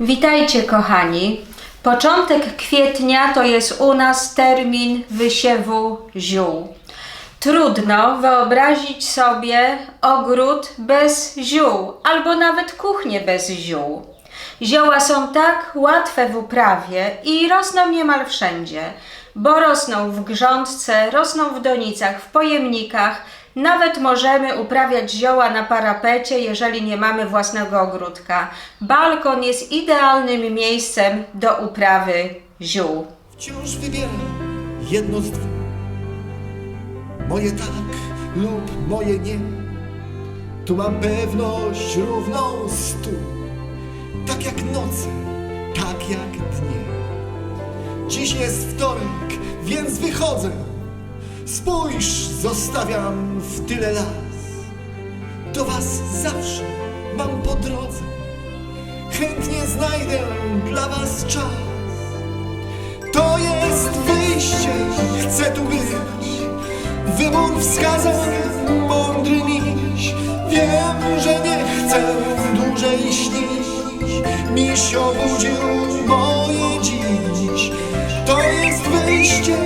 Witajcie kochani. Początek kwietnia to jest u nas termin wysiewu ziół. Trudno wyobrazić sobie ogród bez ziół, albo nawet kuchnię bez ziół. Zioła są tak łatwe w uprawie i rosną niemal wszędzie, bo rosną w grządce, rosną w donicach, w pojemnikach. Nawet możemy uprawiać zioła na parapecie, jeżeli nie mamy własnego ogródka. Balkon jest idealnym miejscem do uprawy ziół. Wciąż wybieram jedno z dwóch. Moje tak lub moje nie. Tu mam pewność równą stu. Tak jak noce, tak jak dnie. Dziś jest wtorek, więc wychodzę. Spójrz, zostawiam w tyle las. Do was zawsze mam po drodze. Chętnie znajdę dla was czas. To jest wyjście, chcę tu być Wybór wskazał mądry miś Wiem, że nie chcę dłużej śnić Miś obudził moje dziś To jest wyjście,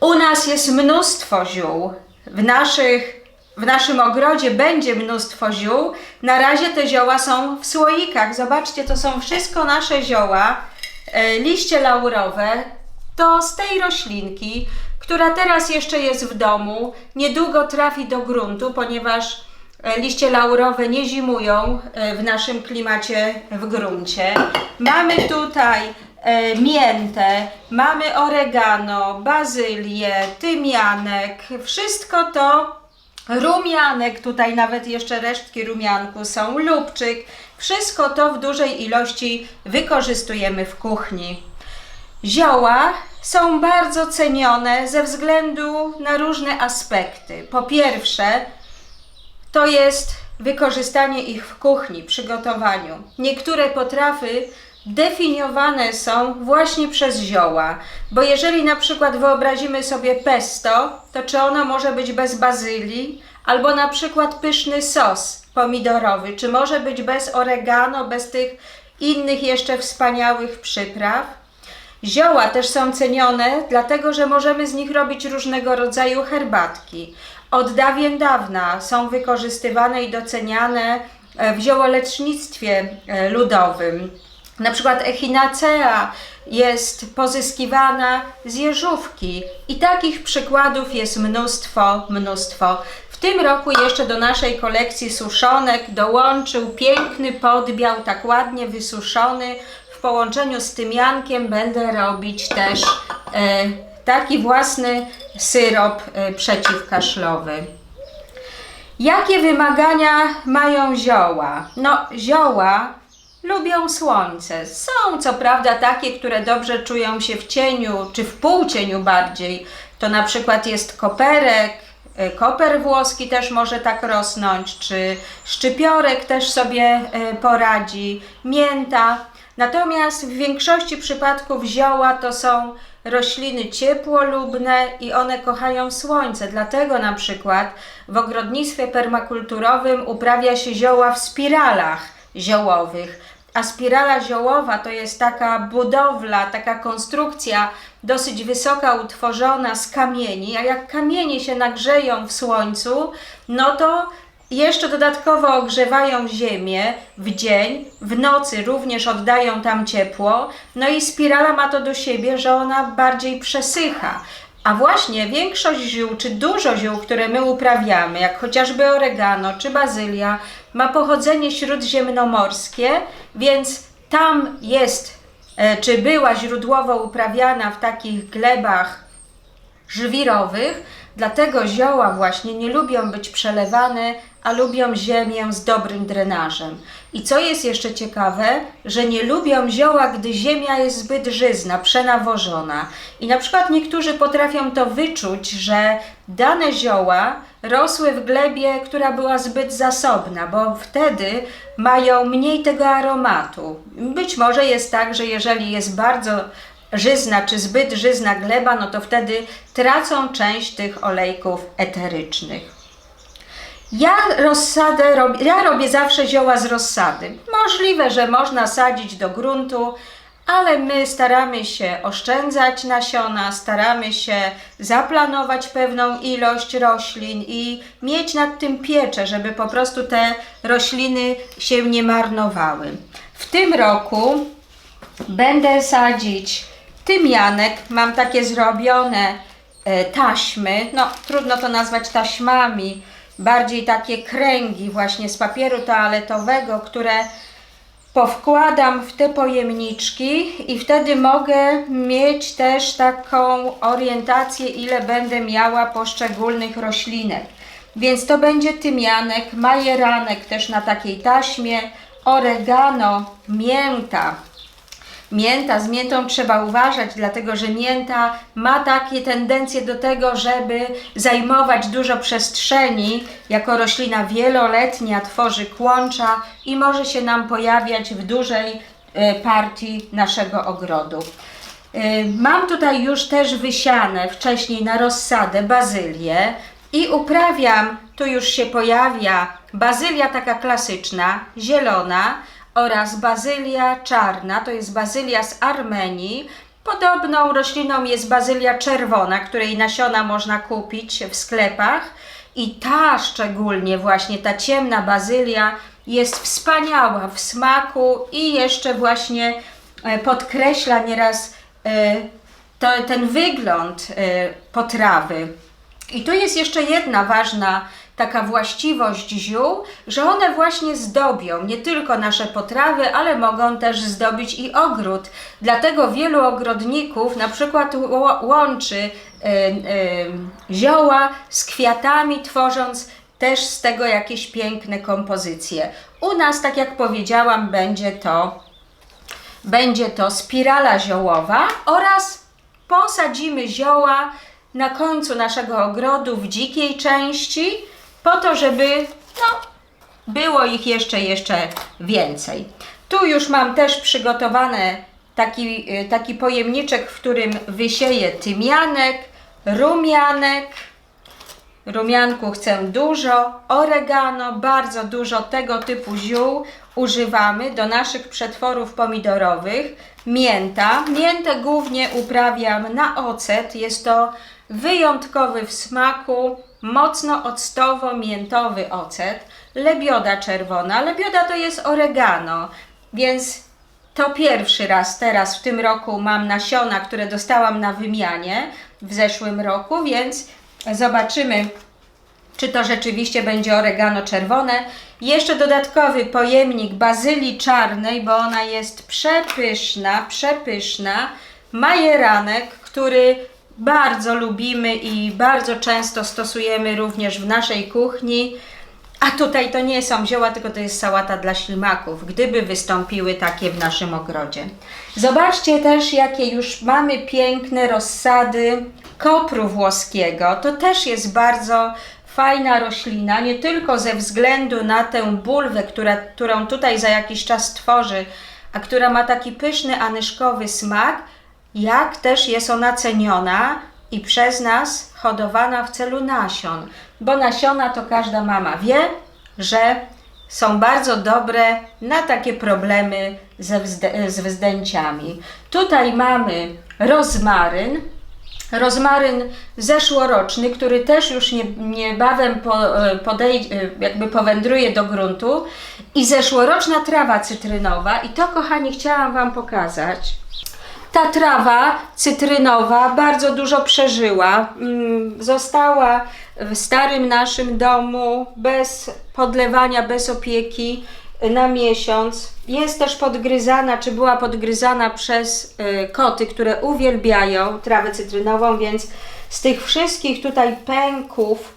U nas jest mnóstwo ziół. W, naszych, w naszym ogrodzie będzie mnóstwo ziół. Na razie te zioła są w słoikach. Zobaczcie, to są wszystko nasze zioła. E, liście laurowe to z tej roślinki, która teraz jeszcze jest w domu. Niedługo trafi do gruntu, ponieważ e, liście laurowe nie zimują e, w naszym klimacie w gruncie. Mamy tutaj e, miętę, mamy oregano, bazylię, tymianek, wszystko to rumianek, tutaj nawet jeszcze resztki rumianku są, lubczyk, wszystko to w dużej ilości wykorzystujemy w kuchni. Zioła są bardzo cenione ze względu na różne aspekty. Po pierwsze, to jest wykorzystanie ich w kuchni, przygotowaniu. Niektóre potrawy definiowane są właśnie przez zioła, bo jeżeli na przykład wyobrazimy sobie pesto, to czy ono może być bez bazylii, albo na przykład pyszny sos pomidorowy, czy może być bez oregano, bez tych innych jeszcze wspaniałych przypraw. Zioła też są cenione, dlatego że możemy z nich robić różnego rodzaju herbatki. Od dawien dawna są wykorzystywane i doceniane e, w ziołolecznictwie e, ludowym. Na przykład echinacea jest pozyskiwana z jeżówki i takich przykładów jest mnóstwo, mnóstwo. W tym roku jeszcze do naszej kolekcji suszonek dołączył piękny podbiał, tak ładnie wysuszony. W połączeniu z tymiankiem będę robić też e, taki własny syrop e, przeciwkaszlowy. Jakie wymagania mają zioła? No, zioła lubią słońce. Są co prawda takie, które dobrze czują się w cieniu, czy w półcieniu bardziej. To na przykład jest koperek, y, koper włoski też może tak rosnąć, czy szczypiorek też sobie y, poradzi, mięta. Natomiast w większości przypadków zioła to są rośliny ciepłolubne i one kochają słońce. Dlatego na przykład w ogrodnictwie permakulturowym uprawia się zioła w spiralach ziołowych. A spirala ziołowa to jest taka budowla, taka konstrukcja dosyć wysoka, utworzona z kamieni, a jak kamienie się nagrzeją w słońcu, no to jeszcze dodatkowo ogrzewają ziemię w dzień, w nocy również oddają tam ciepło, no i spirala ma to do siebie, że ona bardziej przesycha. A właśnie większość ziół, czy dużo ziół, które my uprawiamy, jak chociażby oregano czy bazylia, ma pochodzenie śródziemnomorskie, więc tam jest, e, czy była źródłowo uprawiana w takich glebach żwirowych, Dlatego zioła właśnie nie lubią być przelewane, a lubią ziemię z dobrym drenażem. I co jest jeszcze ciekawe, że nie lubią zioła, gdy ziemia jest zbyt żyzna, przenawożona. I na przykład niektórzy potrafią to wyczuć, że dane zioła rosły w glebie, która była zbyt zasobna, bo wtedy mają mniej tego aromatu. Być może jest tak, że jeżeli jest bardzo żyzna czy zbyt żyzna gleba, no to wtedy tracą część tych olejków eterycznych. Ja rozsadę robię, ja robię zawsze zioła z rozsady. Możliwe, że można sadzić do gruntu, ale my staramy się oszczędzać nasiona, staramy się zaplanować pewną ilość roślin i mieć nad tym pieczę, żeby po prostu te rośliny się nie marnowały. W tym roku Będę sadzić tymianek. Mam takie zrobione e, taśmy. No, trudno to nazwać taśmami. Bardziej takie kręgi właśnie z papieru toaletowego, które powkładam w te pojemniczki i wtedy mogę mieć też taką orientację, ile będę miała poszczególnych roślinek. Więc to będzie tymianek, majeranek też na takiej taśmie, oregano, mięta. Mięta, z miętą trzeba uważać, dlatego że mięta ma takie tendencje do tego, żeby zajmować dużo przestrzeni. Jako roślina wieloletnia tworzy kłącza i może się nam pojawiać w dużej e, partii naszego ogrodu. E, Mam tutaj już też wysiane wcześniej na rozsadę bazylię i uprawiam, tu już się pojawia bazylia taka klasyczna, zielona, oraz bazylia czarna, to jest bazylia z Armenii. Podobną rośliną jest bazylia czerwona, której nasiona można kupić w sklepach. I ta szczególnie, właśnie ta ciemna bazylia, jest wspaniała w smaku i jeszcze właśnie e, podkreśla nieraz e, to, ten wygląd e, potrawy. I tu jest jeszcze jedna ważna taka właściwość ziół, że one właśnie zdobią nie tylko nasze potrawy, ale mogą też zdobić i ogród. Dlatego wielu ogrodników na przykład łączy y, y, zioła z kwiatami, tworząc też z tego jakieś piękne kompozycje. U nas, tak jak powiedziałam, będzie to będzie to spirala ziołowa oraz posadzimy zioła na końcu naszego ogrodu w dzikiej części, po to, żeby no, było ich jeszcze, jeszcze więcej. Tu już mam też przygotowany taki, y, taki pojemniczek, w którym wysieję tymianek, rumianek, Rumianku chcę dużo, oregano, bardzo dużo tego typu ziół używamy do naszych przetworów pomidorowych. Mięta. Miętę głównie uprawiam na ocet. Jest to wyjątkowy w smaku, mocno octowo-miętowy ocet. Lebioda czerwona. Lebioda to jest oregano, więc to pierwszy raz teraz w tym roku mam nasiona, które dostałam na wymianie w zeszłym roku, więc zobaczymy, czy to rzeczywiście będzie oregano czerwone. Jeszcze dodatkowy pojemnik bazylii czarnej, bo ona jest przepyszna, przepyszna. Majeranek, który bardzo lubimy i bardzo często stosujemy również w naszej kuchni. A tutaj to nie są zioła, tylko to jest sałata dla ślimaków, gdyby wystąpiły takie w naszym ogrodzie. Zobaczcie też, jakie już mamy piękne rozsady kopru włoskiego. To też jest bardzo fajna roślina, nie tylko ze względu na tę bulwę, która, którą tutaj za jakiś czas tworzy, a która ma taki pyszny, anyszkowy smak, jak też jest ona ceniona i przez nas hodowana w celu nasion, bo nasiona to każda mama wie, że są bardzo dobre na takie problemy ze z wzdęciami. Tutaj mamy rozmaryn, rozmaryn zeszłoroczny, który też już nie, niebawem po, podej- jakby powędruje do gruntu i zeszłoroczna trawa cytrynowa i to kochani chciałam Wam pokazać. Ta trawa cytrynowa bardzo dużo przeżyła. Mm, Została w starym naszym domu bez podlewania, bez opieki y, na miesiąc. Jest też podgryzana, czy była podgryzana przez y, koty, które uwielbiają trawę cytrynową, więc Z tych wszystkich tutaj pęków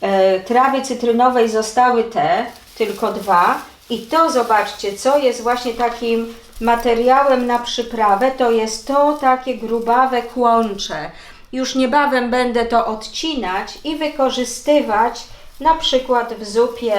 e, trawy cytrynowej zostały te, tylko dwa. I to zobaczcie, co jest właśnie takim materiałem na przyprawę, to jest to takie grubawe kłącze. Już niebawem będę to odcinać i wykorzystywać na przykład w zupie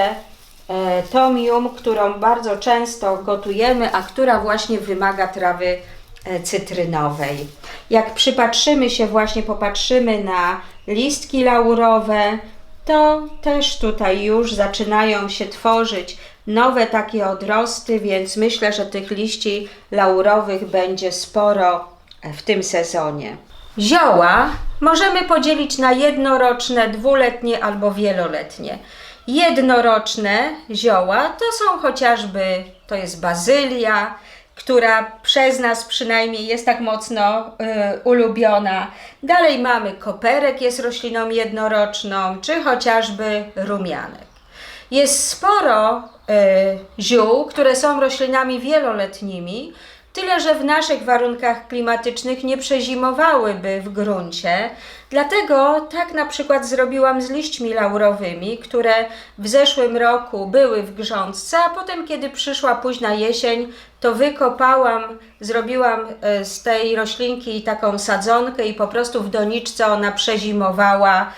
e, tomium, którą bardzo często gotujemy, a która właśnie wymaga trawy e, cytrynowej. Jak przypatrzymy się właśnie, popatrzymy na listki laurowe, to też tutaj już zaczynają się tworzyć nowe takie odrosty, więc myślę, że tych liści laurowych będzie sporo w tym sezonie. Zioła możemy podzielić na jednoroczne, dwuletnie albo wieloletnie. Jednoroczne zioła to są chociażby, to jest bazylia, która przez nas przynajmniej jest tak mocno y, ulubiona. Dalej mamy koperek, jest rośliną jednoroczną, czy chociażby rumianek. Jest sporo y, ziół, które są roślinami wieloletnimi, tyle że w naszych warunkach klimatycznych nie przezimowałyby w gruncie. Dlatego tak na przykład zrobiłam z liśćmi laurowymi, które w zeszłym roku były w grządce, a potem kiedy przyszła późna jesień, to wykopałam, zrobiłam y, z tej roślinki taką sadzonkę i po prostu w doniczce ona przezimowała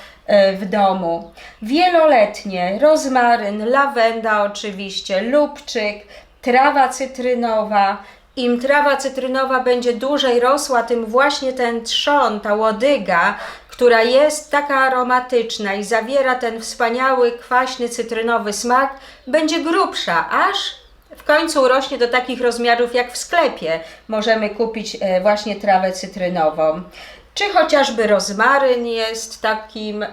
w domu. Wieloletnie, rozmaryn, lawenda oczywiście, lubczyk, trawa cytrynowa. Im trawa cytrynowa będzie dłużej rosła, tym właśnie ten trzon, ta łodyga, która jest taka aromatyczna i zawiera ten wspaniały, kwaśny, cytrynowy smak, będzie grubsza, aż w końcu urośnie do takich rozmiarów jak w sklepie. Możemy kupić e, właśnie trawę cytrynową. Czy chociażby rozmaryn jest takim,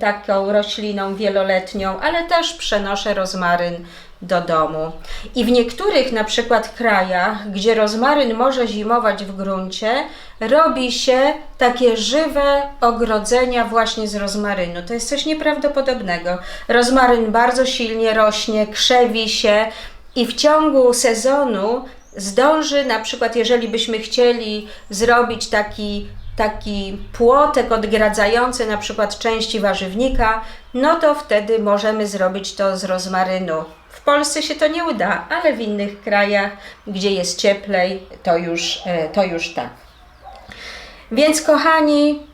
taką rośliną wieloletnią, ale też przenoszę rozmaryn do domu. I w niektórych na przykład krajach, gdzie rozmaryn może zimować w gruncie, robi się takie żywe ogrodzenia właśnie z rozmarynu. To jest coś nieprawdopodobnego. Rozmaryn bardzo silnie rośnie, krzewi się i w ciągu sezonu zdąży, na przykład jeżeli byśmy chcieli zrobić taki taki płotek odgradzający na przykład części warzywnika, no to wtedy możemy zrobić to z rozmarynu. W Polsce się to nie uda, ale w innych krajach, gdzie jest cieplej, to już, e, to już tak. Więc kochani,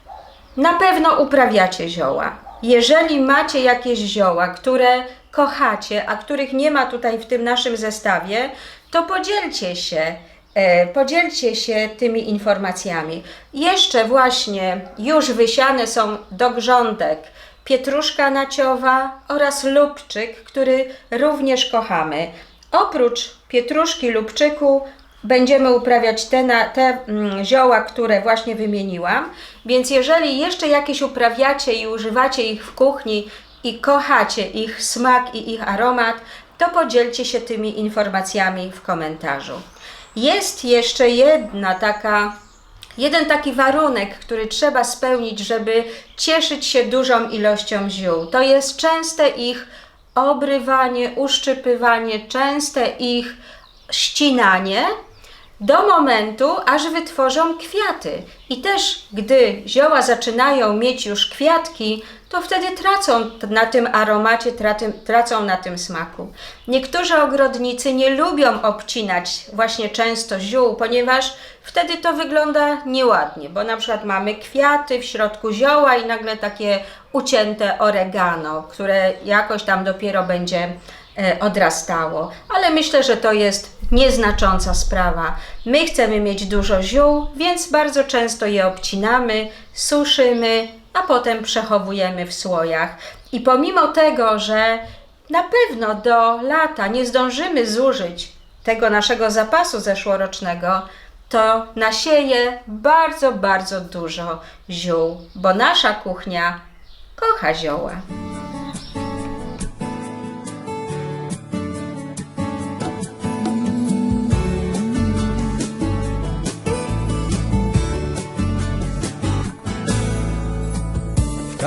na pewno uprawiacie zioła. Jeżeli macie jakieś zioła, które kochacie, a których nie ma tutaj w tym naszym zestawie, to podzielcie się. E, Podzielcie się tymi informacjami. Jeszcze właśnie już wysiane są do grządek pietruszka naciowa oraz lubczyk, który również kochamy. Oprócz pietruszki, lubczyku będziemy uprawiać te, na, te mm, zioła, które właśnie wymieniłam. Więc jeżeli jeszcze jakieś uprawiacie i używacie ich w kuchni i kochacie ich smak i ich aromat, to podzielcie się tymi informacjami w komentarzu. Jest jeszcze jedna taka Jeden taki warunek, który trzeba spełnić, żeby cieszyć się dużą ilością ziół, to jest częste ich obrywanie, uszczypywanie, częste ich ścinanie do momentu, aż wytworzą kwiaty. I też, gdy zioła zaczynają mieć już kwiatki, to wtedy tracą na tym aromacie, tracą, na tym smaku. Niektórzy ogrodnicy nie lubią obcinać właśnie często ziół, ponieważ wtedy to wygląda nieładnie, bo na przykład mamy kwiaty w środku zioła i nagle takie ucięte oregano, które jakoś tam dopiero będzie odrastało. Ale myślę, że to jest nieznacząca sprawa. My chcemy mieć dużo ziół, więc bardzo często je obcinamy, suszymy, a potem przechowujemy w słojach. I pomimo tego, że na pewno do lata nie zdążymy zużyć tego naszego zapasu zeszłorocznego, to nasieje bardzo, bardzo dużo ziół, bo nasza kuchnia kocha zioła.